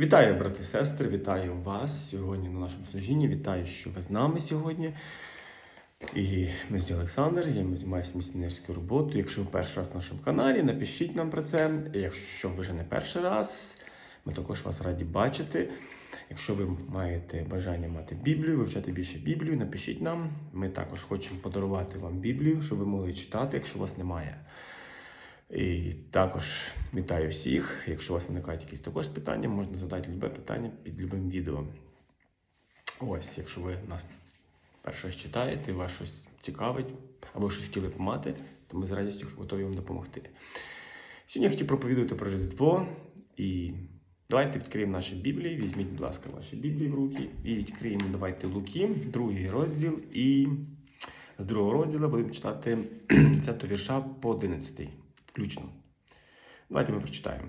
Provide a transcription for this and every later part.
Вітаю, брати і сестри, вітаю вас сьогодні на нашому служінні. Вітаю, що ви з нами сьогодні. І ми з Олександр, я займаюся місіонерською роботою. Якщо ви перший раз на нашому каналі, напишіть нам про це. Якщо ви вже не перший раз, ми також вас раді бачити. Якщо ви маєте бажання мати Біблію, вивчати більше Біблію, напишіть нам. Ми також хочемо подарувати вам Біблію, щоб ви могли читати, якщо у вас немає. І також вітаю всіх. Якщо у вас виникають якісь також питання, можна задати любе питання під любим відео. Ось, якщо ви нас перше читаєте, вас щось цікавить, або щось хотіли б мати, то ми з радістю готові вам допомогти. Сьогодні я хотів проповідувати про Різдво. І давайте відкриємо наші Біблії. Візьміть, будь ласка, ваші Біблії в руки і відкриємо давайте Луки, другий розділ. І з другого розділу будемо читати 10 вірша по 11 включно. Давайте ми прочитаємо.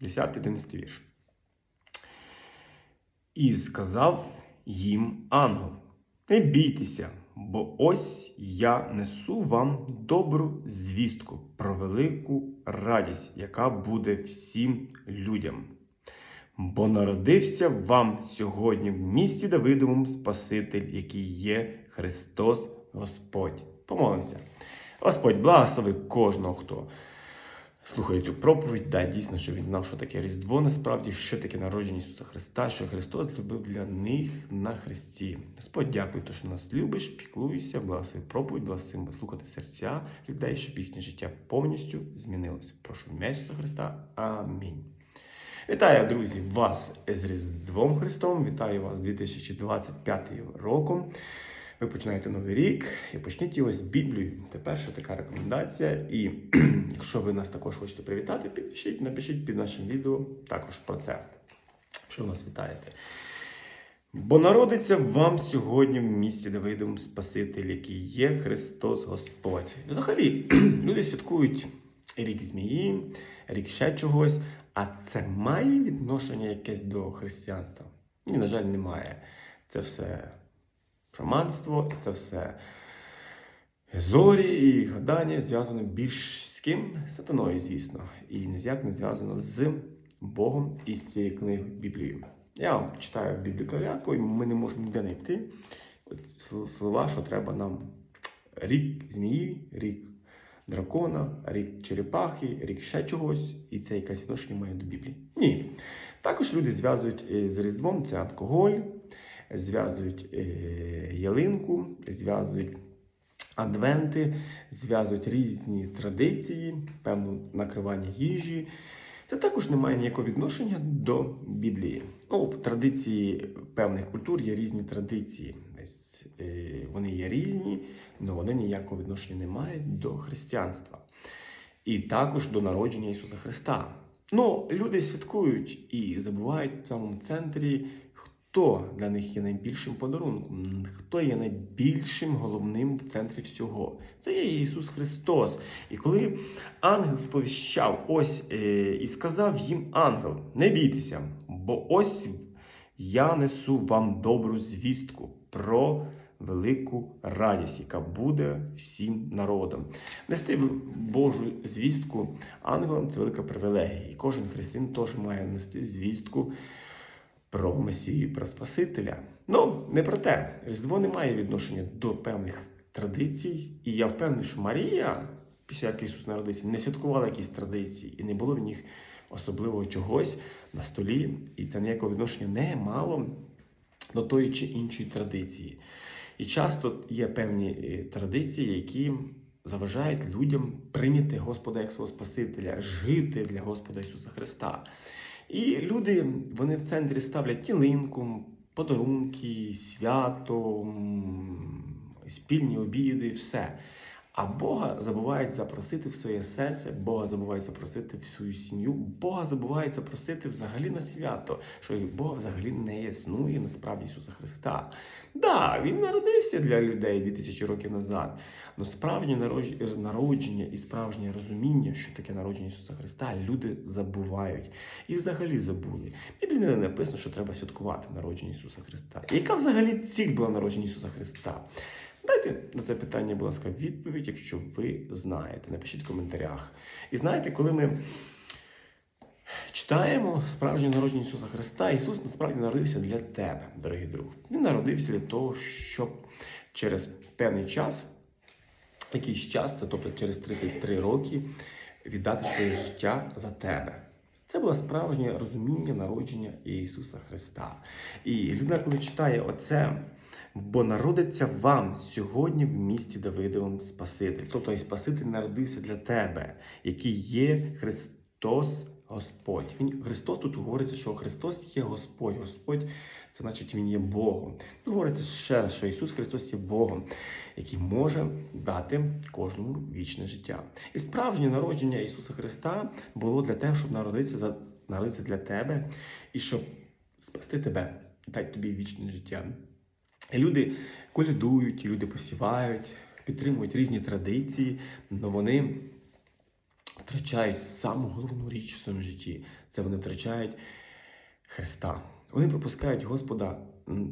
10-11 вірш. І сказав їм ангел: Не бійтеся, бо ось я несу вам добру звістку про велику радість, яка буде всім людям. Бо народився вам сьогодні в місті Давидовому Спаситель, який є Христос Господь. Помолимося. Господь, благослови кожного, хто слухає цю проповідь. Да, дійсно, що він знав, що таке Різдво насправді, що таке народження Ісуса Христа, що Христос зробив для них на Христі. Господь, дякую, що нас любиш, піклуєшся, благослови проповідь, благослови слухати серця людей, щоб їхнє життя повністю змінилося. Прошу ім'я Ісуса Христа. Амінь. Вітаю, друзі, вас з Різдвом Христом. Вітаю вас з 2025 роком. Ви починаєте новий рік і почніть його з Біблією. Це перша така рекомендація. І якщо ви нас також хочете привітати, підпишіть, напишіть під нашим відео також про це. Що нас вітаєте? Бо народиться вам сьогодні в місті Давидовому Спаситель, який є Христос Господь. Взагалі, люди святкують рік змії, рік ще чогось, а це має відношення якесь до християнства? Ні, на жаль, немає. Це все шаманство, це все зорі і гадання зв'язано більш з ким? Сатаною, звісно. І ніяк не зв'язано з Богом і з цією книгою Біблією. Я вам читаю Біблію Калякою, ми не можемо ніде знайти слова, що треба нам рік змії, рік дракона, рік черепахи, рік ще чогось, і це якесь відношення має до Біблії. Ні. Також люди зв'язують е, з Різдвом це алкоголь, зв'язують е, ялинку, зв'язують адвенти, зв'язують різні традиції, певне накривання їжі. Це також не має ніякого відношення до Біблії. Ну, в традиції певних культур є різні традиції. Е, Вони є різні, але вони ніякого відношення не мають до християнства. І також до народження Ісуса Христа. Ну, люди святкують і забувають в самому центрі, хто для них є найбільшим подарунком, хто є найбільшим головним в центрі всього. Це є Ісус Христос. І коли ангел сповіщав ось е, і сказав їм ангел: не бійтеся, бо ось я несу вам добру звістку про велику радість, яка буде всім народам. Нести Божу звістку ангелам це велика привілегія. І кожен християнин теж має нести звістку про Месію, про Спасителя. Ну, не про те. Різдво не має відношення до певних традицій. І я впевнений, що Марія, після як Ісус народився, не святкувала якісь традиції, і не було в них особливого чогось на столі. І це ніякого відношення не мало до тої чи іншої традиції. І часто є певні е, традиції, які заважають людям прийняти Господа як свого Спасителя, жити для Господа Ісуса Христа. І люди вони в центрі ставлять тілинку, подарунки, свято, спільні обіди, все. А Бога забувають запросити в своє серце, Бога забувають запросити в свою сім'ю, Бога забувають запросити взагалі на свято, що Бога взагалі не існує насправді Ісуса Христа. Да, Він народився для людей 2000 років назад. але справжнє народження і справжнє розуміння, що таке народження Ісуса Христа, люди забувають. І взагалі забули. Біблії не написано, що треба святкувати народження Ісуса Христа. І яка взагалі ціль була народження Ісуса Христа? Дайте на це питання, будь ласка, відповідь, якщо ви знаєте. Напишіть в коментарях. І знаєте, коли ми Читаємо справжнє народження Ісуса Христа. Ісус насправді народився для тебе, дорогий друг. Він народився для того, щоб через певний час, якийсь час, це тобто через 33 роки, віддати своє життя за тебе. Це було справжнє розуміння народження Ісуса Христа. І людина, коли читає оце, бо народиться вам сьогодні в місті Давидовому Спаситель. Тобто і Спаситель народився для тебе, який є Христос Господь. Він Христос тут говориться, що Христос є Господь. Господь це значить Він є Богом. Тут говориться ще раз, що Ісус Христос є Богом, який може дати кожному вічне життя. І справжнє народження Ісуса Христа було для того, щоб народитися за народитися для тебе і щоб спасти тебе, дати тобі вічне життя. Люди колядують, люди посівають, підтримують різні традиції, але вони втрачають саму головну річ в своєму житті. Це вони втрачають Христа. Вони пропускають Господа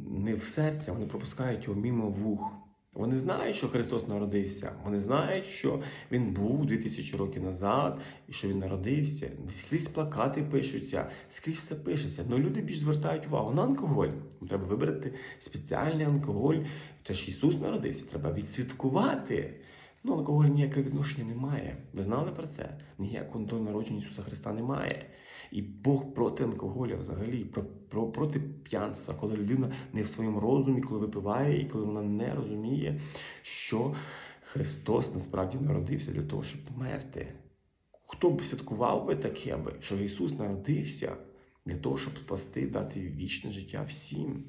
не в серце, вони пропускають його мімо вух. Вони знають, що Христос народився. Вони знають, що Він був 2000 років назад, і що Він народився. Скрізь плакати пишуться, скрізь все пишеться. Але люди більш звертають увагу на алкоголь. Треба вибрати спеціальний алкоголь. Це ж Ісус народився, треба відсвяткувати. Ну, алкоголь ніякого відношення не має. Ви знали про це? Ніякого народження Ісуса Христа немає. І Бог проти алкоголя взагалі, про, про, проти п'янства, коли людина не в своєму розумі, коли випиває, і коли вона не розуміє, що Христос насправді народився для того, щоб померти. Хто б святкував би таке би, що Ісус народився для того, щоб спасти, дати вічне життя всім.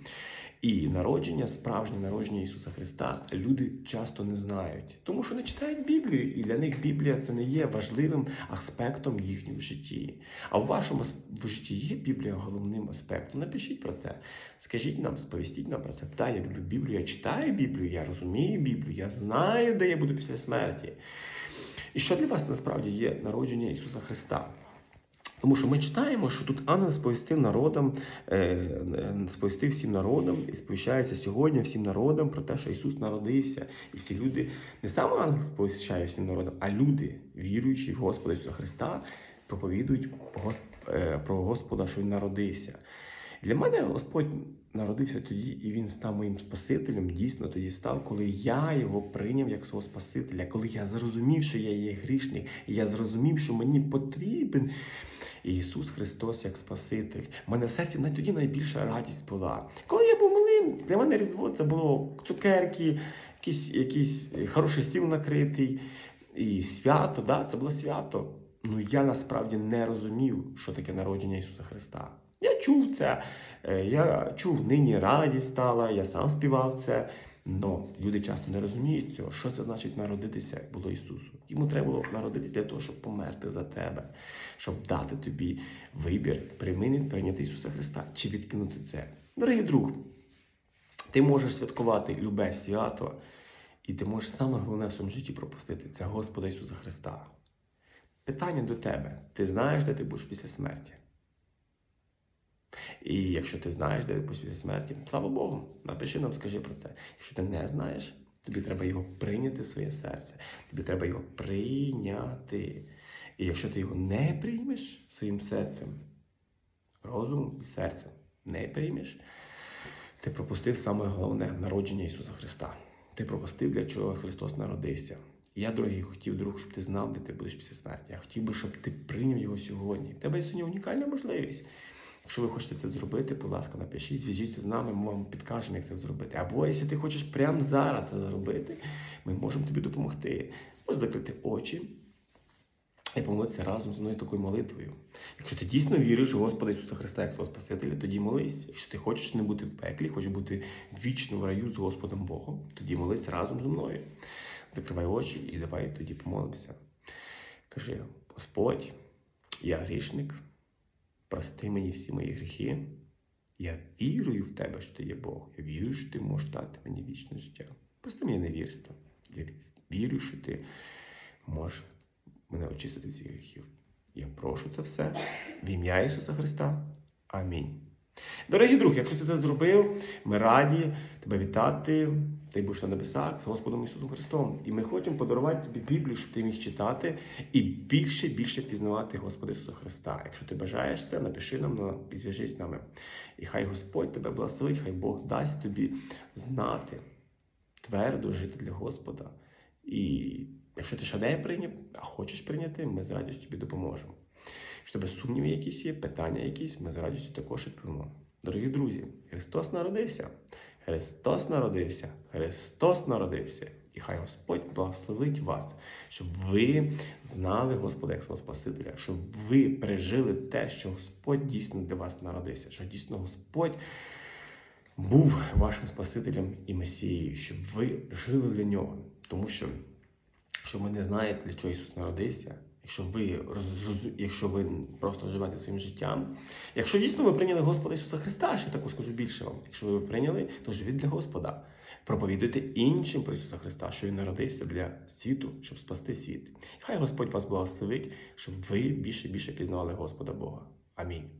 І народження, справжнє народження Ісуса Христа люди часто не знають, тому що не читають Біблію, і для них Біблія це не є важливим аспектом їхнього житті. А в вашому в житті є Біблія головним аспектом. Напишіть про це. Скажіть нам, сповістіть нам про це. Так, я люблю Біблію, я читаю Біблію, я розумію Біблію, я знаю, де я буду після смерті. І що для вас насправді є народження Ісуса Христа? Тому що ми читаємо, що тут ангел сповістив народам, е, сповістив всім народам і сповіщається сьогодні всім народам про те, що Ісус народився. І всі люди, не сам ангел сповіщає всім народам, а люди, віруючі в Господа Ісуса Христа, проповідують е, про Господа, що Він народився. Для мене Господь народився тоді, і Він став моїм Спасителем. Дійсно тоді став, коли я його прийняв як свого Спасителя, коли я зрозумів, що я є грішник, і я зрозумів, що мені потрібен. Ісус Христос як Спаситель. У мене в серці навіть тоді найбільша радість була. Коли я був малим, для мене Різдво це було цукерки, якийсь якийсь хороший стіл накритий, і свято, да, це було свято. Ну я насправді не розумів, що таке народження Ісуса Христа. Я чув це, е, я чув, нині радість стала, я сам співав це. Но люди часто не розуміють цього, що це значить народитися було Ісусу. Йому треба було народитися для того, щоб померти за тебе, щоб дати тобі вибір, прийняти Ісуса Христа чи відкинути це. Дорогий друг, ти можеш святкувати любе свято, і ти можеш саме головне в своєму житті пропустити це Господа Ісуса Христа. Питання до тебе: ти знаєш, де ти будеш після смерті? І якщо ти знаєш, де ти після смерті, слава Богу, напиши нам, скажи про це. Якщо ти не знаєш, тобі треба його прийняти в своє серце. Тобі треба його прийняти. І якщо ти його не приймеш своїм серцем, розумом і серцем не приймеш, ти пропустив саме головне народження Ісуса Христа. Ти пропустив, для чого Христос народився. І я, дорогий, хотів, друг, щоб ти знав, де ти будеш після смерті. Я хотів би, щоб ти прийняв його сьогодні. У тебе сьогодні унікальна можливість. Якщо ви хочете це зробити, будь ласка, напишіть, зв'яжіться з нами, ми вам підкажемо, як це зробити. Або якщо ти хочеш прямо зараз це зробити, ми можемо тобі допомогти. Можеш закрити очі і помолитися разом з мною такою молитвою. Якщо ти дійсно віриш у Господа Ісуса Христа як свого Спасителя, тоді молись. Якщо ти хочеш не бути в пеклі, хочеш бути вічно в раю з Господом Богом, тоді молись разом зі мною. Закривай очі і давай тоді помолимося. Кажи, Господь, я грішник. Прости мені всі мої гріхи. Я вірую в тебе, що ти є Бог. Я вірю, що ти можеш дати мені вічне життя. Прости мені невірство. Я вірю, що ти можеш мене очистити від гріхів. Я прошу це все в ім'я Ісуса Христа. Амінь. Дорогі друг, якщо ти це зробив, ми раді тебе вітати. Ти будеш на небесах з Господом Ісусом Христом. І ми хочемо подарувати тобі Біблію, щоб ти міг читати і більше більше пізнавати Господа Ісуса Христа. Якщо ти бажаєш це, напиши нам на і зв'яжись з нами. І хай Господь тебе благословить, хай Бог дасть тобі знати, твердо жити для Господа. І якщо ти ще не прийняв, а хочеш прийняти, ми з радістю тобі допоможемо. Якщо тебе сумніви якісь є, питання якісь, ми з радістю також відповімо. Дорогі друзі, Христос народився. Христос народився, Христос народився. І хай Господь благословить вас, щоб ви знали Господа як свого Спасителя, щоб ви пережили те, що Господь дійсно для вас народився, що дійсно Господь був вашим Спасителем і Месією, щоб ви жили для нього. Тому що, якщо ви не знаєте, для чого Ісус народився, якщо ви якщо ви просто живете своїм життям, якщо дійсно ви прийняли Господа Ісуса Христа, ще таку скажу більше вам. Якщо ви прийняли, то живіть для Господа. Проповідуйте іншим про Ісуса Христа, що Він народився для світу, щоб спасти світ. Хай Господь вас благословить, щоб ви більше і більше пізнавали Господа Бога. Амінь.